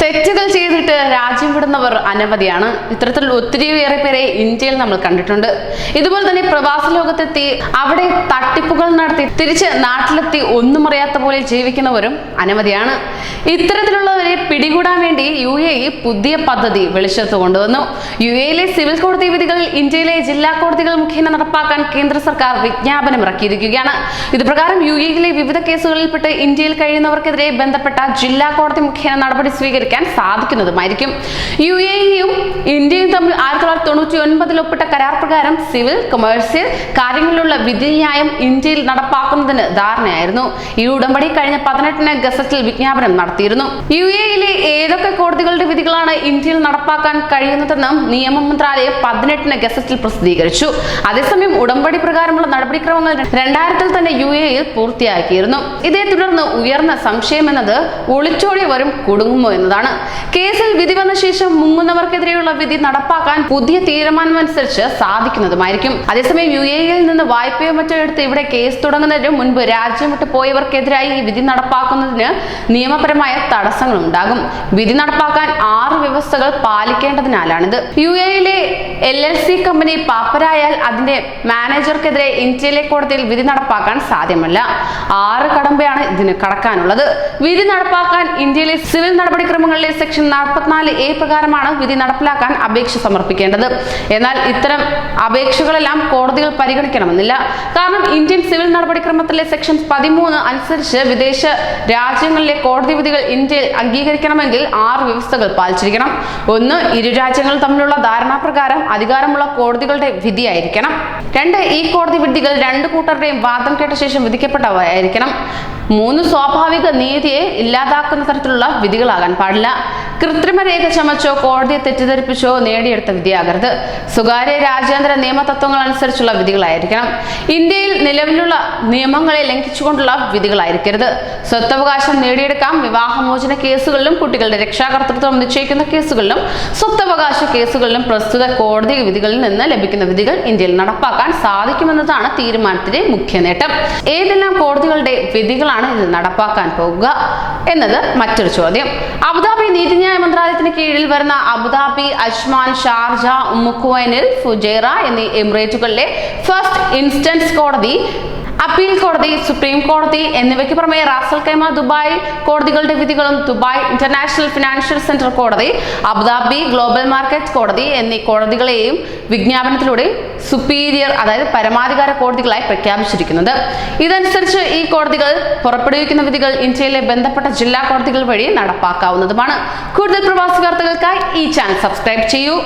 തെറ്റുകൾ ചെയ്തിട്ട് രാജ്യം വിടുന്നവർ അനവധിയാണ്. ഇത്തരത്തിൽ ഒത്തിരിയേറെ പേരെ ഇന്ത്യയിൽ നമ്മൾ കണ്ടിട്ടുണ്ട്. ഇതുപോലെ തന്നെ പ്രവാസ ലോകത്തെത്തി അവിടെ തട്ടിപ്പുകൾ നടത്തി തിരിച്ച് നാട്ടിലെത്തി ഒന്നും അറിയാത്ത പോലെ ജീവിക്കുന്നവരും അനവധിയാണ്. ഇത്തരത്തിലുള്ളവരെ പിടികൂടാൻ വേണ്ടി യു എ ഇ പുതിയ പദ്ധതി വെളിച്ചത്ത് കൊണ്ടുവന്നു. യു എയിലെ സിവിൽ കോടതി വിധികൾ ഇന്ത്യയിലെ ജില്ലാ കോടതികൾ മുഖേന നടപ്പാക്കാൻ കേന്ദ്ര സർക്കാർ വിജ്ഞാപനം ഇറക്കിയിരിക്കുകയാണ് ഇതുപ്രകാരം യു എയിലെ വിവിധ കേസുകളിൽപ്പെട്ട് ഇന്ത്യയിൽ കഴിയുന്നവർക്കെതിരെ ബന്ധപ്പെട്ട ജില്ലാ കോടതി മുഖേന നടപടി സ്വീകരിക്കാൻ സാധിക്കുന്നതുമായിരിക്കും. യു എ ഇയും ഇന്ത്യയും തമ്മിൽ ആയിരത്തി തൊള്ളായിരത്തി തൊണ്ണൂറ്റി ഒൻപതിൽ ഒപ്പിട്ട കരാർ പ്രകാരം സിവിൽ കൊമേഴ്സ്യൽ കാര്യങ്ങളിലുള്ള വിധിന്യായം ഇന്ത്യയിൽ നടപ്പാക്കുന്നതിന് ധാരണയായിരുന്നു. ഈ ഉടമ്പടി കഴിഞ്ഞ പതിനെട്ടിന് ഗസറ്റിൽ വിജ്ഞാപനം നടത്തിയിരുന്നു. യു എയിലെ ഏതൊക്കെ കോടതികളുടെ വിധികളാണ് ഇന്ത്യയിൽ നടപ്പാക്കാൻ കഴിയുന്നതെന്നും നിയമ മന്ത്രാലയം പതിനെട്ടിന് ഗസറ്റിൽ പ്രസിദ്ധീകരിച്ചു. അതേസമയം ഉടമ്പടി പ്രകാരമുള്ള നടപടിക്രമങ്ങൾ രണ്ടായിരത്തിൽ തന്നെ യു എയിൽ പൂർത്തിയാക്കിയിരുന്നു. ഇതേ തുടർന്ന് ഉയർന്ന സംശയം എന്നത് ഒളിച്ചോടി വരും കുടുങ്ങുമോ എന്നതാണ്. കേസിൽ വിധി വന്ന ശേഷം മുങ്ങുന്നവർക്കെതിരെയുള്ള വിധി നടപ്പാക്കാൻ പുതിയ തീരുമാനമനുസരിച്ച് സാധിക്കുന്നതുമായിരിക്കും. അതേസമയം യു എയിൽ നിന്ന് വായ്പയോ മറ്റോ എടുത്ത് ഇവിടെ കേസ് തുടങ്ങുന്നതിന് മുൻപ് രാജ്യം വിട്ട് പോയവർക്കെതിരായി ഈ വിധി നടപ്പാക്കുന്നതിന് നിയമപരമായ തടസ്സങ്ങൾ ഉണ്ടാകും വിധി നടപ്പാക്കാൻ ആറ് വ്യവസ്ഥകൾ പാലിക്കേണ്ടതിനാലാണിത്. യു എയിലെ എൽ എൽ സി കമ്പനി പാപ്പരായാൽ അതിന്റെ മാനേജർക്കെതിരെ ഇന്ത്യയിലെ കോടതിയിൽ വിധി നടപ്പാക്കാൻ സാധ്യമല്ല. ആറ് കടമ്പയാണ് ഇതിന് കടക്കാനുള്ളത്. വിധി നടപ്പാക്കാൻ ഇന്ത്യയിലെ സിവിൽ നടപടിക്രമങ്ങളിലെ സെക്ഷൻ നാൽപ്പത്തിനാല് എ പ്രകാരമാണ് വിധി നടപ്പിലാക്കാൻ അപേക്ഷ സമർപ്പിക്കേണ്ടത്. എന്നാൽ ഇത്തരം അപേക്ഷകളെല്ലാം കോടതികൾ പരിഗണിക്കണമെന്നില്ല. കാരണം ഇന്ത്യൻ സിവിൽ നടപടിക്രമത്തിലെ സെക്ഷൻ പതിമൂന്ന് അനുസരിച്ച് വിദേശ രാജ്യങ്ങളിലെ കോടതി വിധികൾ ഇന്ത്യയിൽ അംഗീകരിക്കണമെങ്കിൽ ആറ് വ്യവസ്ഥകൾ പാലിച്ചിരിക്കണം. ഒന്ന് ഇരു രാജ്യങ്ങൾ തമ്മിലുള്ള ധാരണാപ്രകാരം അധികാരമുള്ള കോടതികളുടെ വിധിയായിരിക്കണം. രണ്ട് ഈ കോടതി വിധികൾ രണ്ട് കൂട്ടരുടെയും വാദം കേട്ട ശേഷം വിധിക്കപ്പെട്ടവയായിരിക്കണം. മൂന്ന് സ്വാഭാവിക നീതിയെ ഇല്ലാതാക്കുന്ന തരത്തിലുള്ള വിധികളാകാൻ പാടില്ല. കൃത്രിമ രേഖ ചമച്ചോ കോടതിയെ തെറ്റിദ്ധരിപ്പിച്ചോ നേടിയെടുത്ത വിധിയാകരുത് സ്വകാര്യ രാജ്യാന്തര നിയമതത്വങ്ങൾ അനുസരിച്ചുള്ള വിധികളായിരിക്കണം. ഇന്ത്യയിൽ നിലവിലുള്ള നിയമങ്ങളെ ലംഘിച്ചുകൊണ്ടുള്ള വിധികളായിരിക്കരുത്. സ്വത്തവകാശം നേടിയെടുക്കാം. വിവാഹമോചന കേസുകളിലും കുട്ടികളുടെ രക്ഷാകർത്തൃത്വം നിശ്ചയിക്കുന്ന കേസുകളിലും സ്വത്തവകാശ കേസുകളിലും പ്രസ്തുത കോടതി വിധികളിൽ നിന്ന് ലഭിക്കുന്ന വിധികൾ ഇന്ത്യയിൽ നടപ്പാക്കാൻ സാധിക്കുമെന്നതാണ് തീരുമാനത്തിന്റെ മുഖ്യ നേട്ടം. ഏതെല്ലാം കോടതികളുടെ വിധികളാണ് ഇത് നടപ്പാക്കാൻ പോകുക? എന്നത് മറ്റൊരു ചോദ്യം. അബുദാബി നീതിന്യായ മന്ത്രാലയത്തിന് കീഴിൽ വരുന്ന അബുദാബി അജ്മാൻ ഷാർജ ഉമ്മുക്കുവനിൽ ഫുജൈറ എന്നീ എമിറേറ്റുകളിലെ ഫസ്റ്റ് ഇൻസ്റ്റൻസ് കോടതി അപ്പീൽ കോടതി സുപ്രീം കോടതി എന്നിവയ്ക്ക് പുറമെ റാസൽ കൈമ ദുബായ് കോടതികളുടെ വിധികളും ദുബായ് ഇന്റർനാഷണൽ ഫിനാൻഷ്യൽ സെന്റർ കോടതി അബുദാബി ഗ്ലോബൽ മാർക്കറ്റ് കോടതി എന്നീ കോടതികളെയും വിജ്ഞാപനത്തിലൂടെ സുപ്പീരിയർ അതായത് പരമാധികാര കോടതികളായി പ്രഖ്യാപിച്ചിരിക്കുന്നത്. ഇതനുസരിച്ച് ഈ കോടതികൾ പുറപ്പെടുവിക്കുന്ന വിധികൾ ഇന്ത്യയിലെ ബന്ധപ്പെട്ട ജില്ലാ കോടതികൾ വഴി നടപ്പാക്കാവുന്നതുമാണ്. കൂടുതൽ പ്രവാസി വാർത്തകൾക്കായി ഈ ചാനൽ സബ്സ്ക്രൈബ് ചെയ്യൂ.